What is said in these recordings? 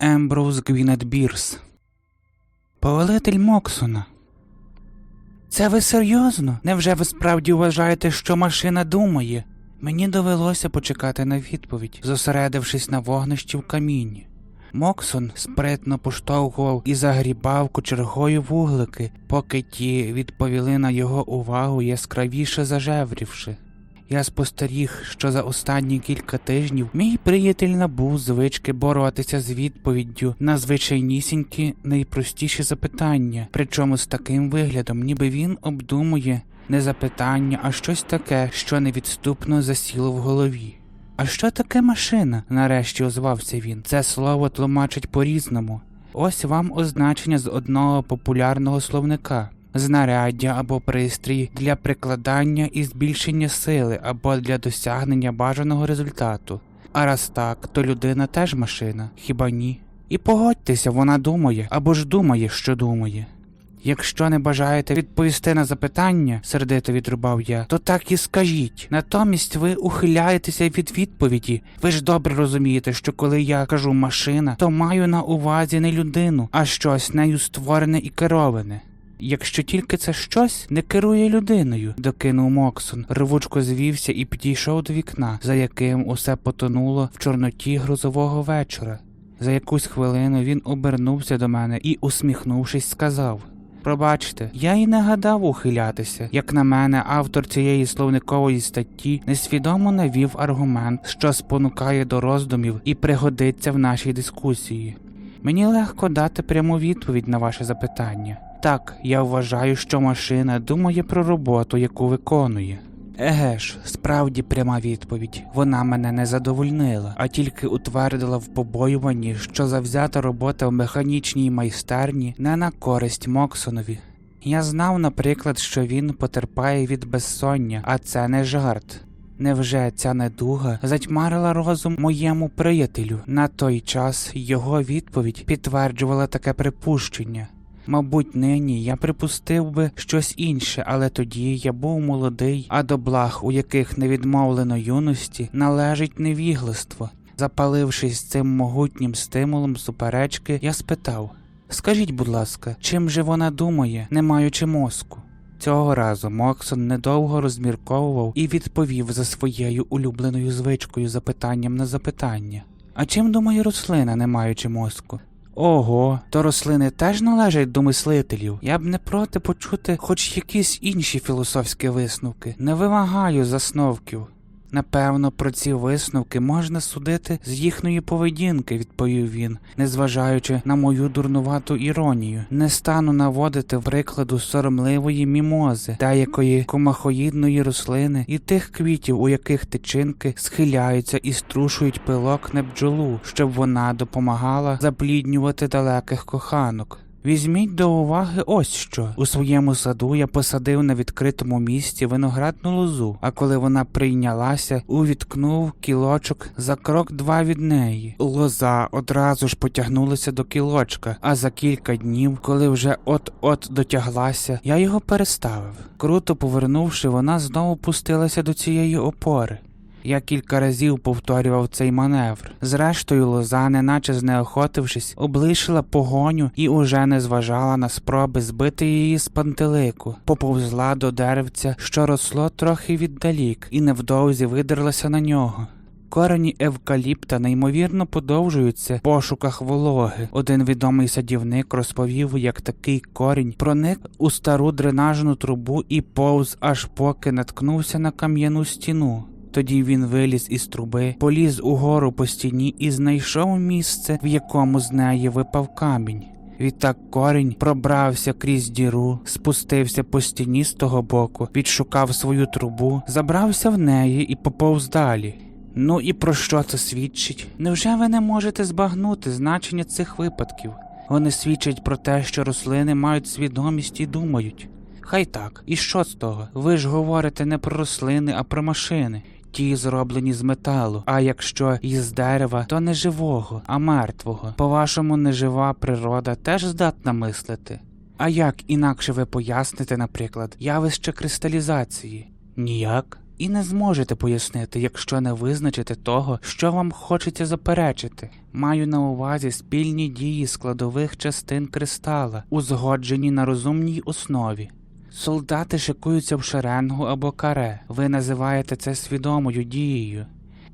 Емброуз Гвінет Бірс. Повелитель Моксона. Це ви серйозно? Невже ви справді вважаєте, що машина думає? Мені довелося почекати на відповідь, зосередившись на вогнищі в камінні. Моксон спритно поштовхував і загрібав кочергою вуглики, поки ті відповіли на його увагу яскравіше зажеврівши. Я спостеріг, що за останні кілька тижнів мій приятель набув звички боротися з відповіддю на звичайнісінькі найпростіші запитання, причому з таким виглядом, ніби він обдумує не запитання, а щось таке, що невідступно засіло в голові. А що таке машина? нарешті озвався він. Це слово тлумачить по-різному. Ось вам означення з одного популярного словника. Знаряддя або пристрій для прикладання і збільшення сили або для досягнення бажаного результату. А раз так, то людина теж машина, хіба ні? І погодьтеся, вона думає або ж думає, що думає. Якщо не бажаєте відповісти на запитання, сердито відрубав я, то так і скажіть. Натомість ви ухиляєтеся від відповіді. Ви ж добре розумієте, що коли я кажу машина, то маю на увазі не людину, а щось нею створене і кероване. Якщо тільки це щось не керує людиною, докинув Моксон, рвучко звівся і підійшов до вікна, за яким усе потонуло в чорноті грозового вечора. За якусь хвилину він обернувся до мене і, усміхнувшись, сказав: Пробачте, я й не гадав ухилятися. Як на мене, автор цієї словникової статті несвідомо навів аргумент, що спонукає до роздумів і пригодиться в нашій дискусії. Мені легко дати пряму відповідь на ваше запитання. Так, я вважаю, що машина думає про роботу, яку виконує. Еге ж, справді пряма відповідь. Вона мене не задовольнила, а тільки утвердила в побоюванні, що завзята робота в механічній майстерні не на користь Моксонові. Я знав, наприклад, що він потерпає від безсоння, а це не жарт. Невже ця недуга затьмарила розум моєму приятелю? На той час його відповідь підтверджувала таке припущення. Мабуть, нині я припустив би щось інше, але тоді я був молодий, а до благ, у яких не відмовлено юності, належить невігластво. Запалившись цим могутнім стимулом суперечки, я спитав Скажіть, будь ласка, чим же вона думає, не маючи мозку? Цього разу Моксон недовго розмірковував і відповів за своєю улюбленою звичкою запитанням на запитання. А чим думає рослина, не маючи мозку? Ого, то рослини теж належать до мислителів. Я б не проти почути хоч якісь інші філософські висновки. Не вимагаю засновків. Напевно, про ці висновки можна судити з їхньої поведінки, відповів він, незважаючи на мою дурнувату іронію. Не стану наводити прикладу соромливої мімози, деякої комахоїдної рослини і тих квітів, у яких тичинки схиляються і струшують пилок на бджолу, щоб вона допомагала запліднювати далеких коханок. Візьміть до уваги ось що. У своєму саду я посадив на відкритому місці виноградну лозу, а коли вона прийнялася, увіткнув кілочок за крок два від неї. Лоза одразу ж потягнулася до кілочка, а за кілька днів, коли вже от-от дотяглася, я його переставив. Круто повернувши, вона знову пустилася до цієї опори. Я кілька разів повторював цей маневр. Зрештою, лоза, неначе знеохотившись, облишила погоню і уже не зважала на спроби збити її з пантелику, поповзла до деревця, що росло трохи віддалік, і невдовзі видерлася на нього. Корені евкаліпта неймовірно подовжуються в пошуках вологи. Один відомий садівник розповів, як такий корінь проник у стару дренажну трубу і повз, аж поки наткнувся на кам'яну стіну. Тоді він виліз із труби, поліз угору по стіні і знайшов місце, в якому з неї випав камінь. Відтак корінь пробрався крізь діру, спустився по стіні з того боку, відшукав свою трубу, забрався в неї і поповз далі. Ну і про що це свідчить? Невже ви не можете збагнути значення цих випадків? Вони свідчать про те, що рослини мають свідомість і думають. Хай так, і що з того? Ви ж говорите не про рослини, а про машини. Ті зроблені з металу, а якщо із дерева, то не живого, а мертвого. По-вашому, нежива природа теж здатна мислити. А як інакше ви поясните, наприклад, явище кристалізації? Ніяк. і не зможете пояснити, якщо не визначите того, що вам хочеться заперечити. Маю на увазі спільні дії складових частин кристала, узгоджені на розумній основі. Солдати шикуються в шеренгу або каре. Ви називаєте це свідомою дією.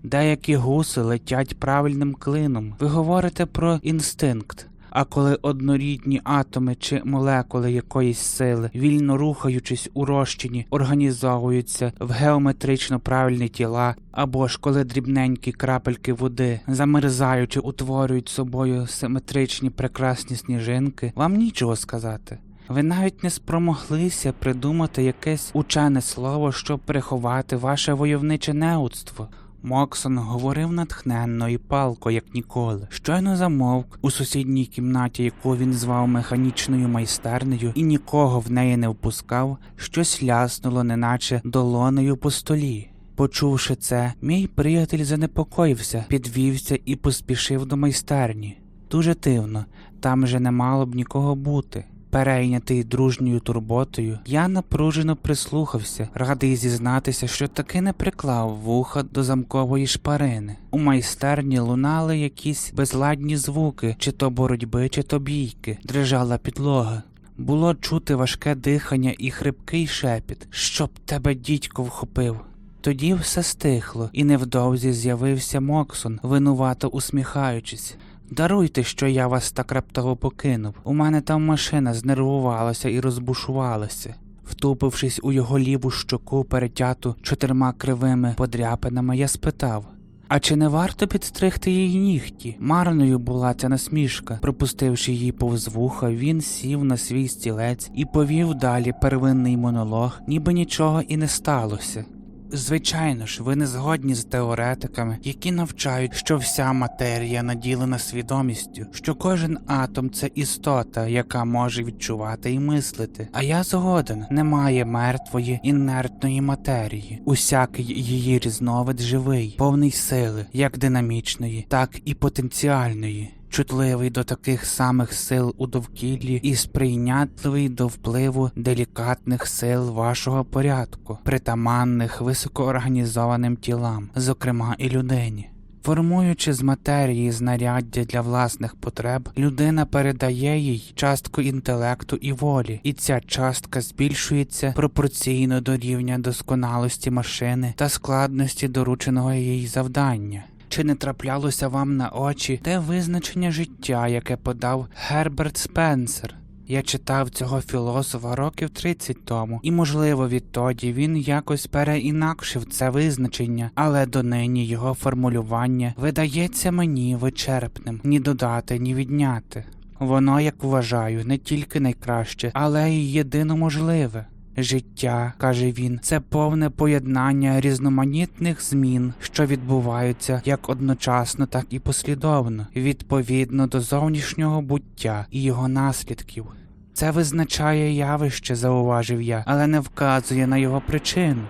Деякі гуси летять правильним клином. Ви говорите про інстинкт. А коли однорідні атоми чи молекули якоїсь сили, вільно рухаючись у розчині, організовуються в геометрично правильні тіла, або ж коли дрібненькі крапельки води, замерзаючи, утворюють собою симетричні прекрасні сніжинки, вам нічого сказати. Ви навіть не спромоглися придумати якесь учене слово, щоб приховати ваше войовниче неудство. Моксон говорив натхненно і палко, як ніколи. Щойно замовк у сусідній кімнаті, яку він звав механічною майстернею, і нікого в неї не впускав, щось ляснуло, неначе долонею по столі. Почувши це, мій приятель занепокоївся, підвівся і поспішив до майстерні. Дуже дивно, там же не мало б нікого бути. Перейнятий дружньою турботою, я напружено прислухався, радий зізнатися, що таки не приклав вуха до замкової шпарини. У майстерні лунали якісь безладні звуки, чи то боротьби, чи то бійки, дрижала підлога. Було чути важке дихання і хрипкий шепіт, щоб тебе дідько вхопив. Тоді все стихло, і невдовзі з'явився Моксон, винувато усміхаючись. Даруйте, що я вас так раптово покинув. У мене там машина знервувалася і розбушувалася. Втупившись у його ліву щоку, перетяту чотирма кривими подряпинами, я спитав. А чи не варто підстригти її нігті? Марною була ця насмішка. Пропустивши її повз вуха, він сів на свій стілець і повів далі первинний монолог, ніби нічого і не сталося. Звичайно ж, ви не згодні з теоретиками, які навчають, що вся матерія наділена свідомістю, що кожен атом це істота, яка може відчувати і мислити. А я згоден, немає мертвої інертної матерії. Усякий її різновид живий, повний сили, як динамічної, так і потенціальної. Чутливий до таких самих сил у довкіллі і сприйнятливий до впливу делікатних сил вашого порядку, притаманних високоорганізованим тілам, зокрема і людині. Формуючи з матерії знаряддя для власних потреб, людина передає їй частку інтелекту і волі, і ця частка збільшується пропорційно до рівня досконалості машини та складності дорученого їй завдання. Чи не траплялося вам на очі те визначення життя, яке подав Герберт Спенсер? Я читав цього філософа років 30 тому, і, можливо, відтоді він якось переінакшив це визначення, але донині його формулювання видається мені вичерпним ні додати, ні відняти. Воно, як вважаю, не тільки найкраще, але й єдино можливе. Життя, каже він, це повне поєднання різноманітних змін, що відбуваються як одночасно, так і послідовно, відповідно до зовнішнього буття і його наслідків. Це визначає явище, зауважив я, але не вказує на його причину.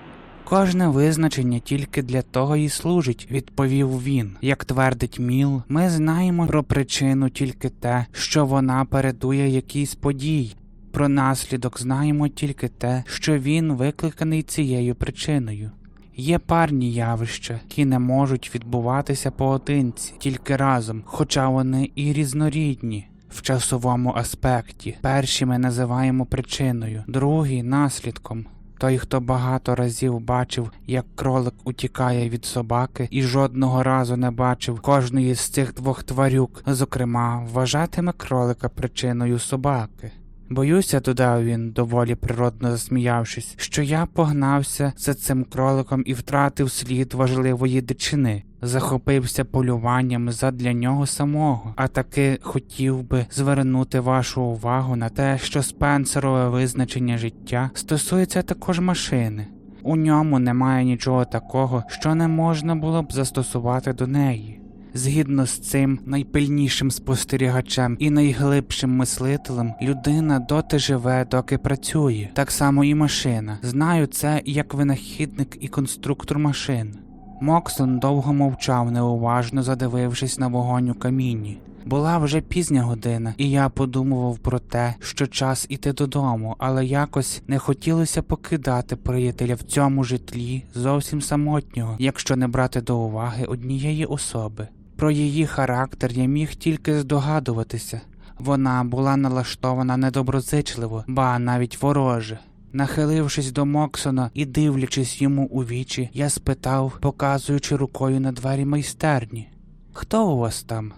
Кожне визначення тільки для того і служить, відповів він. Як твердить Міл, ми знаємо про причину тільки те, що вона передує якійсь подій. Про наслідок знаємо тільки те, що він викликаний цією причиною. Є парні явища, які не можуть відбуватися поодинці, тільки разом, хоча вони і різнорідні. В часовому аспекті перші ми називаємо причиною, другі наслідком. Той, хто багато разів бачив, як кролик утікає від собаки, і жодного разу не бачив кожної з цих двох тварюк, зокрема, вважатиме кролика причиною собаки. Боюся, додав він, доволі природно засміявшись, що я погнався за цим кроликом і втратив слід важливої дичини, захопився полюванням задля нього самого, а таки хотів би звернути вашу увагу на те, що спенсерове визначення життя стосується також машини. У ньому немає нічого такого, що не можна було б застосувати до неї. Згідно з цим найпильнішим спостерігачем і найглибшим мислителем, людина доти живе, доки працює. Так само і машина. Знаю це як винахідник і конструктор машин. Моксон довго мовчав, неуважно задивившись на вогонь у каміні. Була вже пізня година, і я подумував про те, що час іти додому, але якось не хотілося покидати приятеля в цьому житлі зовсім самотнього, якщо не брати до уваги однієї особи. Про її характер я міг тільки здогадуватися. Вона була налаштована недоброзичливо, ба навіть вороже. Нахилившись до Моксона і дивлячись йому у вічі, я спитав, показуючи рукою на двері майстерні. Хто у вас там?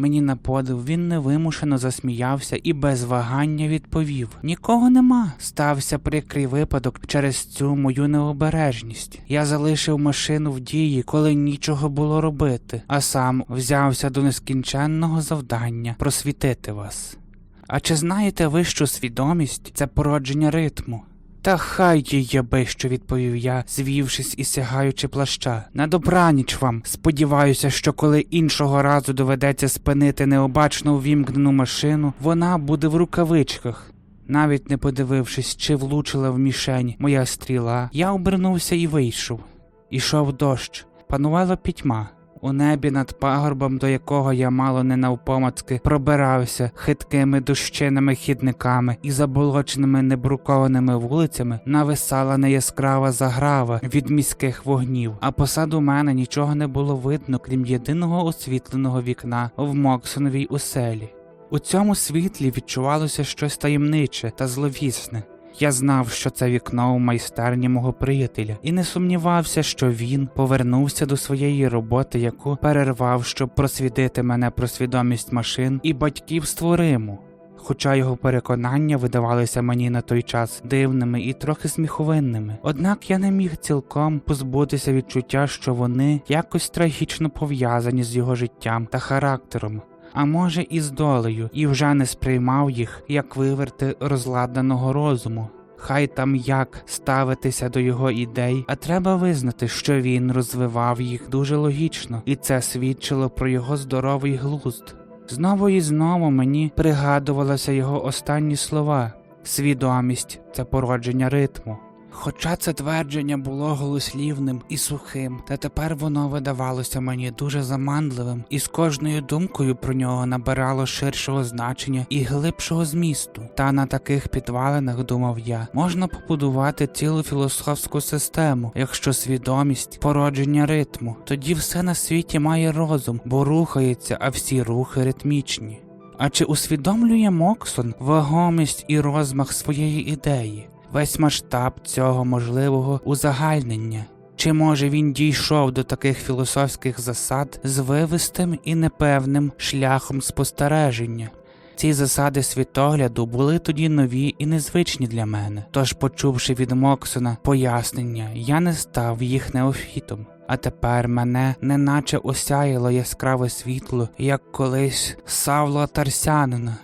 Мені на подив він невимушено засміявся і без вагання відповів: Нікого нема. Стався прикрий випадок через цю мою необережність. Я залишив машину в дії, коли нічого було робити, а сам взявся до нескінченного завдання просвітити вас. А чи знаєте ви, що свідомість це породження ритму? Та хай її що відповів я, звівшись і сягаючи плаща. На добраніч вам. Сподіваюся, що коли іншого разу доведеться спинити необачно увімкнену машину, вона буде в рукавичках. Навіть не подивившись, чи влучила в мішень моя стріла, я обернувся і вийшов. Ішов дощ, панувала пітьма. У небі над пагорбом, до якого я мало не навпомацки пробирався хиткими дощиними хідниками і заболоченими небрукованими вулицями, нависала неяскрава заграва від міських вогнів, а позаду мене нічого не було видно, крім єдиного освітленого вікна в Моксоновій оселі. У цьому світлі відчувалося щось таємниче та зловісне. Я знав, що це вікно у майстерні мого приятеля, і не сумнівався, що він повернувся до своєї роботи, яку перервав, щоб просвітити мене про свідомість машин і батьківство Риму. Хоча його переконання видавалися мені на той час дивними і трохи сміховинними, однак я не міг цілком позбутися відчуття, що вони якось трагічно пов'язані з його життям та характером, а може і з долею, і вже не сприймав їх як виверти розладнаного розуму. Хай там як ставитися до його ідей, а треба визнати, що він розвивав їх дуже логічно, і це свідчило про його здоровий глузд. Знову і знову мені пригадувалися його останні слова свідомість це породження ритму. Хоча це твердження було голослівним і сухим, та тепер воно видавалося мені дуже заманливим, і з кожною думкою про нього набирало ширшого значення і глибшого змісту. Та на таких підвалинах, думав я, можна побудувати цілу філософську систему, якщо свідомість породження ритму, тоді все на світі має розум, бо рухається, а всі рухи ритмічні. А чи усвідомлює Моксон вагомість і розмах своєї ідеї? Весь масштаб цього можливого узагальнення. Чи може він дійшов до таких філософських засад з вивистим і непевним шляхом спостереження? Ці засади світогляду були тоді нові і незвичні для мене, тож, почувши від Моксона пояснення, я не став їх неофітом. А тепер мене неначе осяяло яскраве світло, як колись Савла Тарсянина.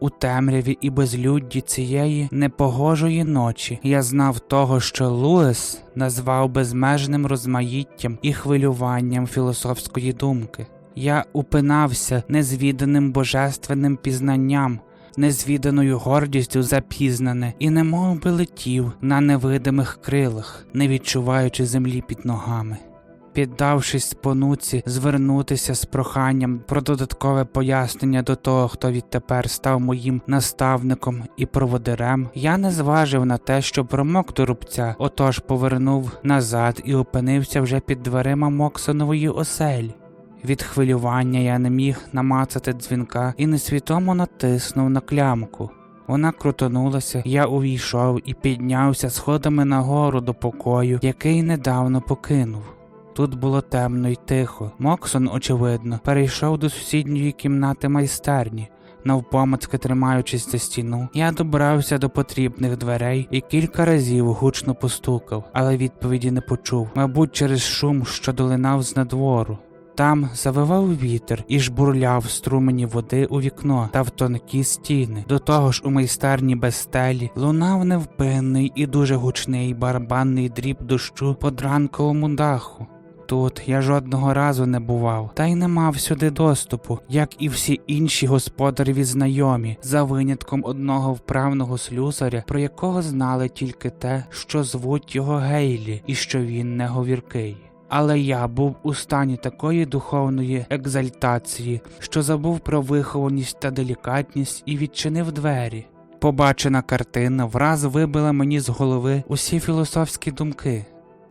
У темряві і безлюдді цієї непогожої ночі я знав того, що Луес назвав безмежним розмаїттям і хвилюванням філософської думки. Я упинався незвіданим божественним пізнанням, незвіданою гордістю запізнане, і немов би летів на невидимих крилах, не відчуваючи землі під ногами. Піддавшись спонуці звернутися з проханням про додаткове пояснення до того, хто відтепер став моїм наставником і проводирем, я не зважив на те, що промок до рубця, отож повернув назад і опинився вже під дверима Моксонової оселі. Від хвилювання я не міг намацати дзвінка і несвідомо натиснув на клямку. Вона крутонулася, я увійшов і піднявся сходами нагору до покою, який недавно покинув. Тут було темно й тихо. Моксон, очевидно, перейшов до сусідньої кімнати майстерні. Навпомацьки тримаючись за стіну, я добрався до потрібних дверей і кілька разів гучно постукав, але відповіді не почув, мабуть, через шум, що долинав з надвору. Там завивав вітер і жбурляв струмені води у вікно та в тонкі стіни. До того ж, у майстерні без стелі лунав невпинний і дуже гучний барабанний дріб дощу по дранковому даху. Тут я жодного разу не бував, та й не мав сюди доступу, як і всі інші господареві знайомі, за винятком одного вправного слюсаря, про якого знали тільки те, що звуть його Гейлі, і що він не говіркий. Але я був у стані такої духовної екзальтації, що забув про вихованість та делікатність і відчинив двері. Побачена картина враз вибила мені з голови усі філософські думки.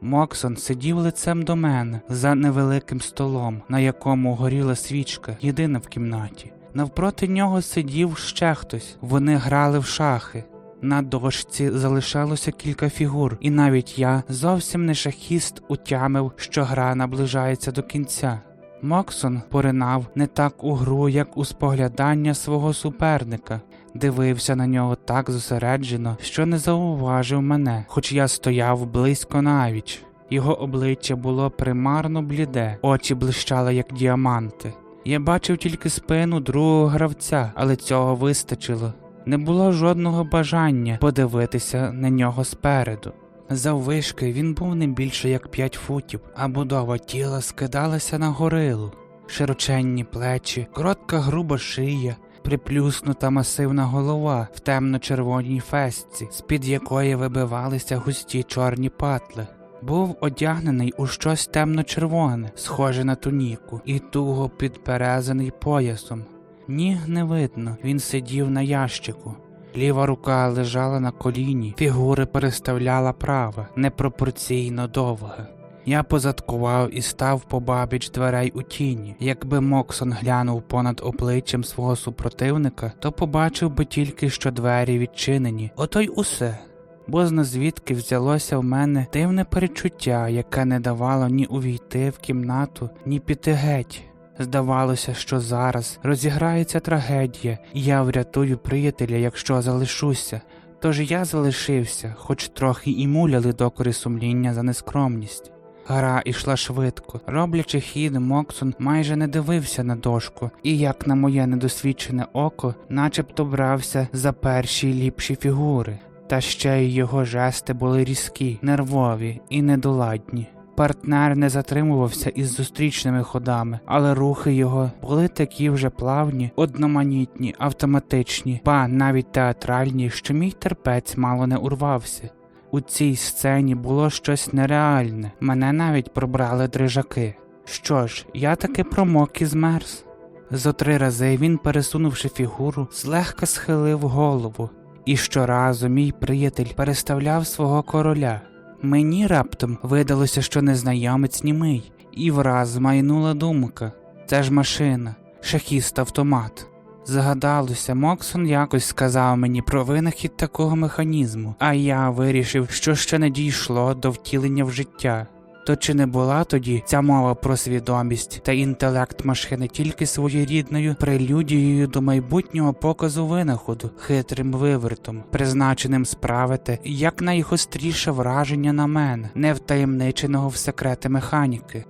Моксон сидів лицем до мене за невеликим столом, на якому горіла свічка, єдина в кімнаті. Навпроти нього сидів ще хтось. Вони грали в шахи. На дошці залишалося кілька фігур, і навіть я, зовсім не шахіст, утямив, що гра наближається до кінця. Моксон поринав не так у гру, як у споглядання свого суперника, дивився на нього так зосереджено, що не зауважив мене, хоч я стояв близько навіч. Його обличчя було примарно бліде, очі блищали, як діаманти. Я бачив тільки спину другого гравця, але цього вистачило. Не було жодного бажання подивитися на нього спереду. Заввишки він був не більше як п'ять футів, а будова тіла скидалася на горилу, широченні плечі, коротка груба шия, приплюснута масивна голова в темно-червоній фесці, з-під якої вибивалися густі чорні патли. Був одягнений у щось темно-червоне, схоже на туніку, і туго підперезаний поясом. Ніг не видно, він сидів на ящику. Ліва рука лежала на коліні, фігури переставляла права, непропорційно довга. Я позадкував і став побабіч дверей у тіні. Якби Моксон глянув понад обличчям свого супротивника, то побачив би тільки, що двері відчинені, ото й усе. Бо звідки взялося в мене дивне перечуття, яке не давало ні увійти в кімнату, ні піти геть. Здавалося, що зараз розіграється трагедія, і я врятую приятеля, якщо залишуся. Тож я залишився, хоч трохи і муляли докори сумління за нескромність. Гра ішла швидко. Роблячи хід, Моксон майже не дивився на дошку, і, як на моє недосвідчене око, начебто брався за перші ліпші фігури. Та ще й його жести були різкі, нервові і недоладні. Партнер не затримувався із зустрічними ходами, але рухи його були такі вже плавні, одноманітні, автоматичні, ба навіть театральні, що мій терпець мало не урвався. У цій сцені було щось нереальне, мене навіть пробрали дрижаки. Що ж, я таки промок і змерз. Зо три рази він, пересунувши фігуру, злегка схилив голову, і щоразу мій приятель переставляв свого короля. Мені раптом видалося, що незнайомець німий, і враз змайнула думка це ж машина, шахіст автомат. Згадалося, Моксон якось сказав мені про винахід такого механізму, а я вирішив, що ще не дійшло до втілення в життя. То чи не була тоді ця мова про свідомість та інтелект машини тільки своєрідною прелюдією до майбутнього показу винаходу, хитрим вивертом, призначеним справити якнайгостріше враження на мене, не втаємниченого в секрети механіки?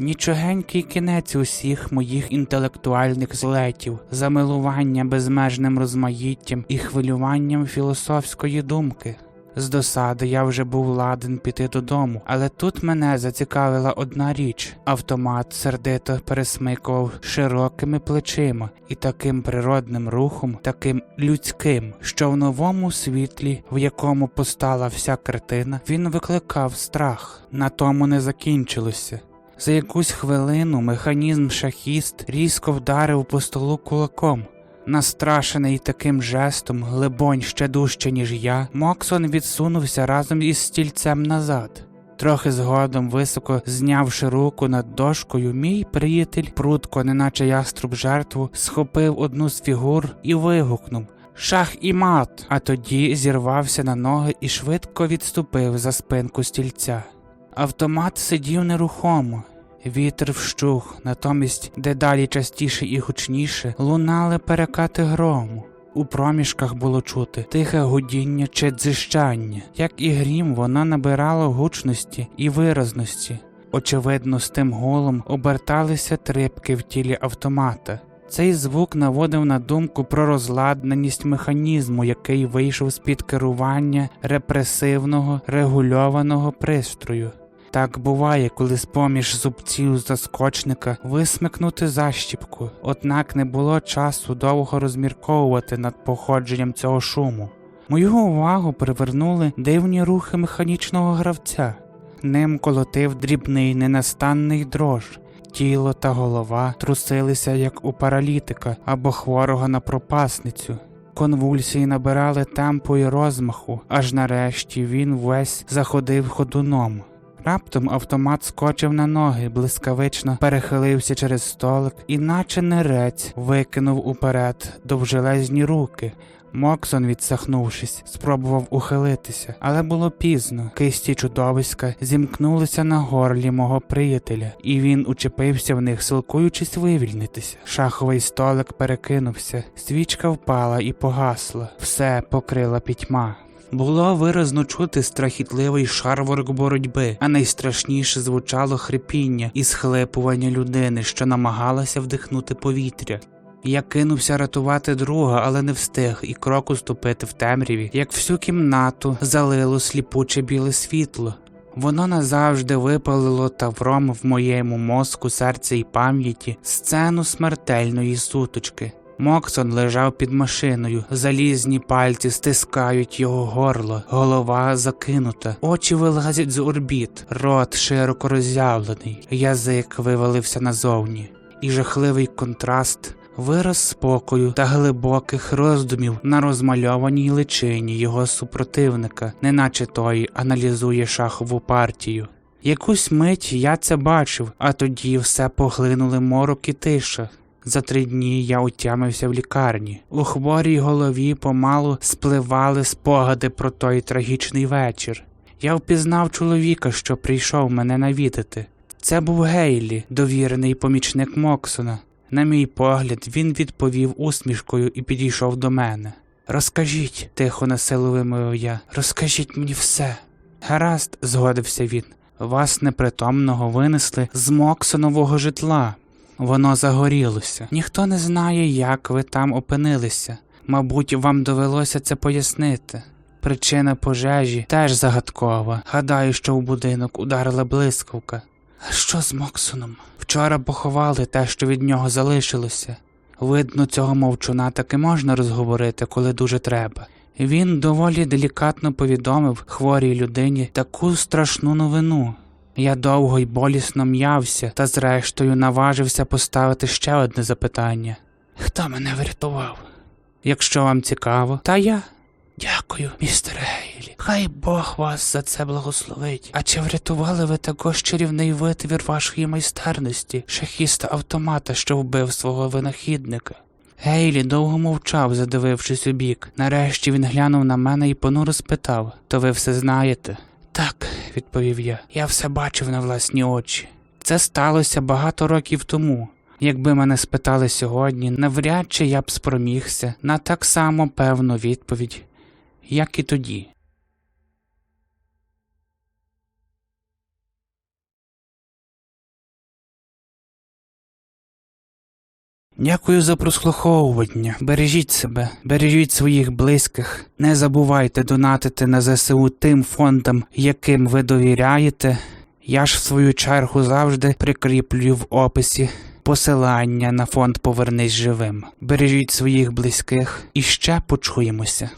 Нічогенький кінець усіх моїх інтелектуальних злетів, замилування безмежним розмаїттям і хвилюванням філософської думки. З досади я вже був ладен піти додому, але тут мене зацікавила одна річ: автомат сердито пересмикував широкими плечима і таким природним рухом, таким людським, що в новому світлі, в якому постала вся картина, він викликав страх. На тому не закінчилося. За якусь хвилину механізм шахіст різко вдарив по столу кулаком. Настрашений таким жестом, глибонь ще дужче, ніж я, Моксон відсунувся разом із стільцем назад. Трохи згодом, високо знявши руку над дошкою, мій приятель, прудко, неначе яструб жертву, схопив одну з фігур і вигукнув Шах і мат! А тоді зірвався на ноги і швидко відступив за спинку стільця. Автомат сидів нерухомо. Вітер вщух, натомість дедалі частіше і гучніше лунали перекати грому. У проміжках було чути тихе гудіння чи дзищання. Як і грім, воно набирало гучності і виразності. Очевидно, з тим голом оберталися трипки в тілі автомата. Цей звук наводив на думку про розладнаність механізму, який вийшов з-під керування репресивного регульованого пристрою. Так буває, коли з поміж зубців заскочника висмикнути защіпку, однак не було часу довго розмірковувати над походженням цього шуму. Мою увагу привернули дивні рухи механічного гравця. Ним колотив дрібний ненастанний дрож. Тіло та голова трусилися, як у паралітика або хворого на пропасницю. Конвульсії набирали темпу і розмаху, аж нарешті він весь заходив ходуном. Раптом автомат скочив на ноги, блискавично перехилився через столик і, наче нерець, викинув уперед довжелезні руки. Моксон, відсахнувшись, спробував ухилитися, але було пізно. Кисті чудовиська зімкнулися на горлі мого приятеля, і він учепився в них, силкуючись вивільнитися. Шаховий столик перекинувся, свічка впала і погасла, все покрила пітьма. Було виразно чути страхітливий шарворок боротьби, а найстрашніше звучало хрипіння і схлипування людини, що намагалася вдихнути повітря. Я кинувся рятувати друга, але не встиг і кроку ступити в темряві, як всю кімнату залило сліпуче біле світло. Воно назавжди випалило тавром в моєму мозку, серці і пам'яті сцену смертельної суточки. Моксон лежав під машиною, залізні пальці стискають його горло, голова закинута, очі вилазять з орбіт, рот широко роззявлений, язик вивалився назовні, і жахливий контраст. Вираз спокою та глибоких роздумів на розмальованій личині його супротивника, неначе той аналізує шахову партію. Якусь мить я це бачив, а тоді все поглинули морок і тиша. За три дні я утямився в лікарні. У хворій голові помалу спливали спогади про той трагічний вечір. Я впізнав чоловіка, що прийшов мене навідати. Це був Гейлі, довірений помічник Моксона. На мій погляд, він відповів усмішкою і підійшов до мене. Розкажіть, тихо насилу вимовив я, розкажіть мені все. Гаразд, згодився він. Вас непритомного винесли з Моксонового житла. Воно загорілося. Ніхто не знає, як ви там опинилися. Мабуть, вам довелося це пояснити. Причина пожежі теж загадкова. Гадаю, що в будинок ударила блискавка. А що з Моксоном? Вчора поховали те, що від нього залишилося. Видно, цього мовчуна таки можна розговорити, коли дуже треба. Він доволі делікатно повідомив хворій людині таку страшну новину. Я довго й болісно м'явся та зрештою наважився поставити ще одне запитання. Хто мене врятував? Якщо вам цікаво, та я. Дякую, містер Гейлі. Хай Бог вас за це благословить. А чи врятували ви також чарівний витвір вашої майстерності, шахіста автомата, що вбив свого винахідника? Гейлі довго мовчав, задивившись у бік. Нарешті він глянув на мене і понуро спитав: То ви все знаєте? Так, відповів я. Я все бачив на власні очі. Це сталося багато років тому. Якби мене спитали сьогодні, навряд чи я б спромігся на так само певну відповідь, як і тоді. Дякую за прослуховування. Бережіть себе, бережіть своїх близьких. Не забувайте донатити на ЗСУ тим фондам, яким ви довіряєте. Я ж в свою чергу завжди прикріплюю в описі посилання на фонд Повернись живим. Бережіть своїх близьких і ще почуємося.